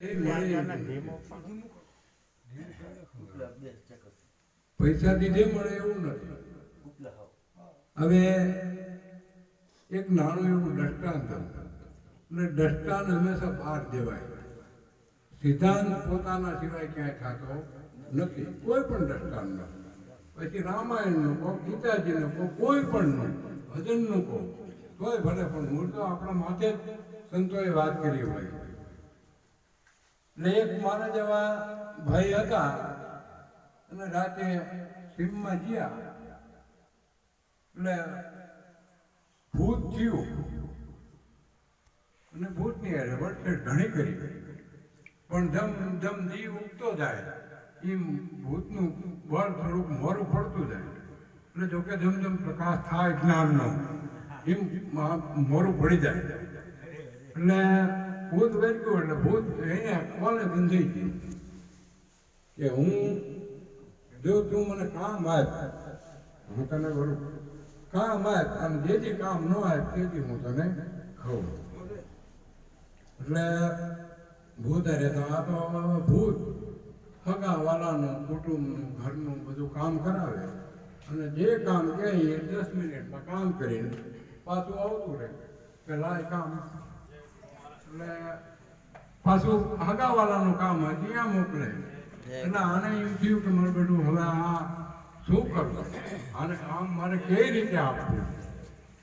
એ દીધે મળે એવું નથી. હવે એક નાનું એવું દ્રષ્ટાંત અને દ્રષ્ટાંત હંમેશા બહાર દેવાય. સિદ્ધાંત પોતાના સિવાય ક્યાંય થતો નથી. કોઈ પણ દ્રષ્ટાંત પછી રામાયણનું કહો ગીતાજીનું કહો કોઈ પણ ભજનનું કહો. તોય ભલે પણ મૂળ તો આપણા માથે જ સંતોએ વાત કરી હોય. એટલે એક મારા જેવા ભાઈ હતા. અને રાતે સીમમાં ગયા. એટલે ભૂત થયું. અને ભૂતની હારે વટફેટ ઘણી કરી. પણ ધમ ધમ દી ઉગતો જાય. એમ ભૂતનું બળ થોડુંક મોરું પડતું જાય. એટલે જોકે ધમ ધમ પ્રકાશ થાય જ્ઞાનનો. એમ મોરું પડી જાય. એટલે ભૂત વેરક્યું એટલે ભૂત અહીંયા કોને બંધાઈ ગયું? કે હું જો તું મને કામ આપ, હું તને કરું કામ આપ અને જે જે કામ ન આપ તેથી હું તને ખાઉં. એટલે ભૂત અરે તો આ તો ભૂત હગા વાલાનું કુટુંબનું, ઘરનું બધું કામ કરાવે. અને જે કામ કહે એ દસ મિનિટમાં કામ કરીને પાછું આવતું રહે. કે લાય કામ એટલે પાછું હગાવાલાનું કામ હોય ત્યાં મોકલે. એટલે આને એમ થયું કે મને બધું હવે આ શું કરવું? આને કામ મારે કઈ રીતે આપવું?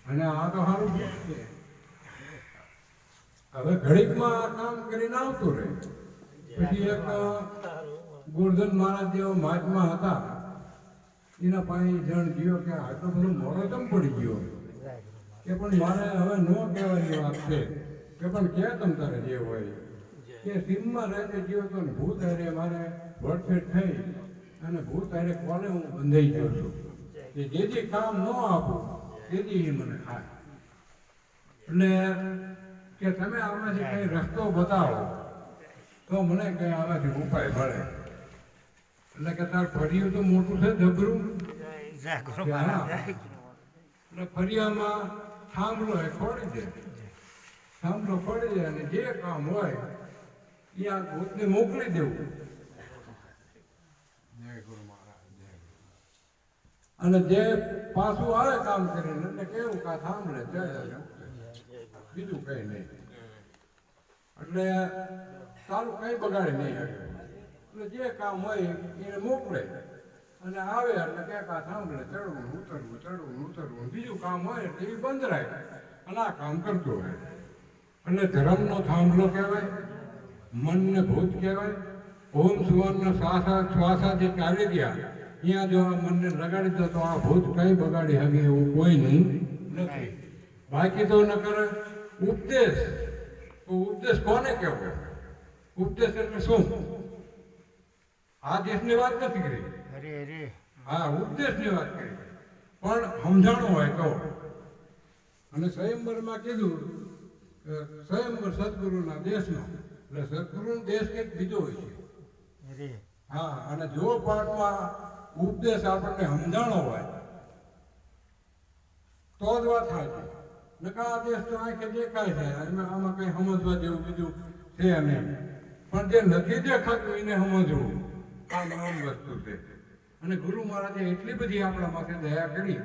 અને આ તો સારું છે. હવે ઘડીકમાં આ કામ કરીને આવતું રહે. પછી એક ગુરધન મહારાજ જેવો મહાત્મા હતા એના પાસે જણ ગયો કે આટલો બધો મોડો કેમ પડી ગયો. કે પણ મારે હવે ન કહેવાની વાત છે. કે પણ ક્યાં તમ તારે જે હોય? કે સીમમાં રહેતે જીવો તો ભૂત હારે મારે વડફેટ થઈ અને ભૂત હારે કોને હું બંધાઈ ગયો છું? કે જે જે કામ ન આપું તેથી એ મને ખાય એટલે કે તમે આમાંથી કઈ રસ્તો બતાવો તો મને કઈ આમાંથી ઉપાય મળે. એટલે કે તાર ફર્યું તો મોટું છે ધબરું એટલે ફરિયામાં થાંભલો એ ખોડી દે. થાંભલો ખોડી જાય અને જે કામ હોય એ આ ભૂતને મોકલી દેવું. અને જે પાછું આવે કામ કરીને એટલે કેવું કા સાંભળે? ચડે બીજું કઈ નહીં. એટલે તારું કઈ બગાડે નહીં એટલે જે કામ હોય એને મોકલે. અને આવે એટલે કે કા સાંભળે ચડવું ઉતરવું ચડવું ઉતરવું. બીજું કામ હોય એટલે એ બંધ રહે અને આ કામ કરતું હોય. એટલે ધર્મનો થાંભલો કહેવાય મનને ભૂત કહેવાય. ઓમ સુવર્ણ શ્વાસા શ્વાસા જે ચાલી ગયા. ત્યાં જો આ મનને લગાડી દો તો આ ભૂત કઈ બગાડી શકે એવું કોઈનું નથી. બાકી તો ન કરે. ઉપદેશ. તો ઉપદેશ કોને કહેવો? ઉપદેશ એટલે શું? આ દેશની વાત નથી કરી. હા ઉપદેશની વાત કરી. પણ સમજાણું હોય કહો અને સ્વયંવરમાં કીધું કે સ્વયંવર સદગુરુના દેશનો એટલે સદગુરુનો દેશ કંઈક બીજો હોય છે. હા અને જો પાઠમાં ઉપદેશ આપણને સમજાણો હોય તો જ વાત થાય છે નકા આ દેશ તો આંખે દેખાય છે એમાં આમાં કઈ સમજવા જેવું બીજું છે નહીં. પણ જે નથી દેખાતું એને સમજવું. આ મહાન વસ્તુ છે. અને ગુરુ મહારાજે એટલી બધી આપણા માથે દયા કરી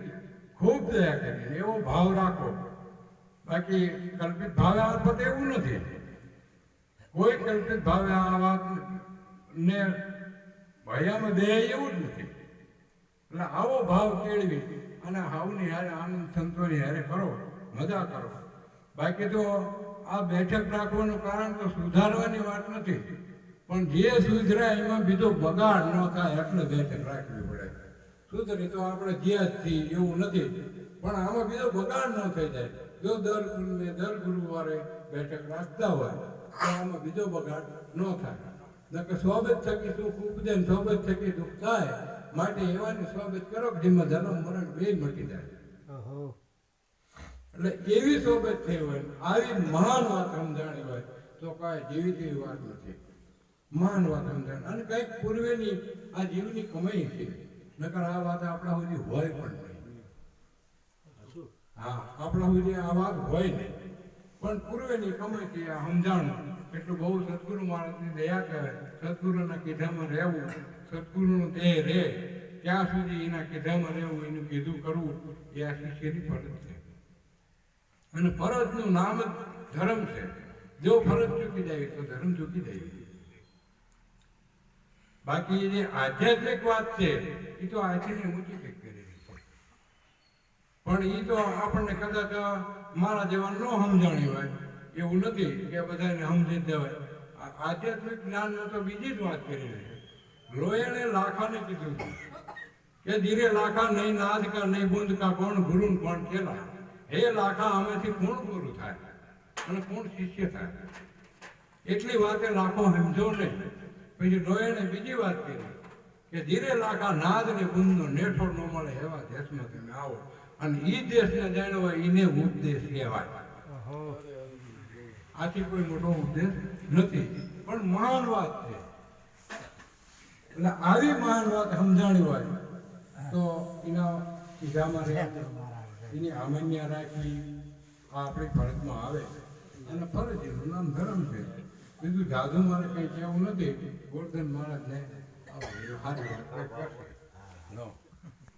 ખૂબ દયા કરી એવો ભાવ રાખો. બાકી કલ્પિત ભાવે આ વાત એવું નથી. કોઈ કલ્પિત ભાવે આ વાત ને ભયામાં બે એવું જ નથી. એટલે આવો ભાવ કેળવી અને હાવની હારે આનંદ સંતોની હારે કરો, મજા કરો. બાકી તો આ બેઠક રાખવાનું કારણ તો સુધારવાની વાત નથી. પણ જે સુધરાય એમાં બીજો બગાડ ન થાય એટલે બેઠક રાખવી પડે. સુધરે તો આપણે જ્યાં જ છીએ એવું નથી. પણ આમાં બીજો બગાડ ન થઈ જાય. જો દર ગુરુને દર ગુરુવારે બેઠક રાખતા હોય તો આમાં બીજો બગાડ ન થાય. નકર સોબત થકી સુખ ઉપજે ને થકી દુઃખ થાય માટે એવાની સોબત કરો કે જેમાં જન્મ મરણ બે મટી જાય. એટલે એવી સોબત થઈ હોય આવી મહાન વાત સમજાણી હોય તો કાંઈ જેવી તેવી વાત નથી. મહાન વાત સમજાણ અને કંઈક પૂર્વેની આ જીવની કમાઈ છે. નકર આ વાત આપણા સુધી હોય પણ નહીં. હા, આપણા સુધી આ વાત હોય નહીં પણ પૂર્વેની કમાઈ કે આ સમજાણું, એટલું બહુ સદગુરુ માણસની દયા કહેવાય સદગુરુના કીધામાં રહેવું, સદગુરુનું તે રહે ત્યાં સુધી એના કીધામાં રહેવું, એનું કીધું કરવું, એ આ શિષ્યની ફરજ છે? અને ફરજનું નામ જ ધર્મ છે. જો ફરજ ચૂકી જાય, તો ધર્મ ચૂકી જાય. બાકી જે આધ્યાત્મિક વાત છે, એ તો આજની ઊંચી પણ એ તો આપણને કદાચ મારા જેવા ન સમજાણી હોય. એવું નથી કે બધાને સમજી દેવાય. આધ્યાત્મિક જ્ઞાન તો બીજી જ વાત કરી છે. લોયણે લાખાને કીધું કે ધીરે લાખા નહીં, નાદ કા નહીં, બુંદ કા કોણ ગુરુ ને કોણ ચેલા હે લાખા અમેથી કોણ ગુરુ થાય? અને કોણ શિષ્ય થાય? એટલી વાતે લાખો સમજો નહીં પછી લોયણે બીજી વાત કરી. કે ધીરે લાખા, નાદ ને ગુંદનો નેઠો ન મળે એવા દેશમાં તમે આવો. અને ઈ દેશને જાણવા એને ઉપદેશ કહેવાય. આથી કોઈ મોટો ઉપદેશ નથી. પણ મહાન વાત છે. એટલે આવી મહાન વાત સમજાણી હોય તો એના ઈજામાં રહે. એની આમન્ય રાખવી આ આપણી ફરજમાં આવે. અને ફરજ એનું નામ ધર્મ છે. બીજું જાદુ મારે કંઈ કહેવું નથી. ગોરધન મહારાજને સારી વાત નો.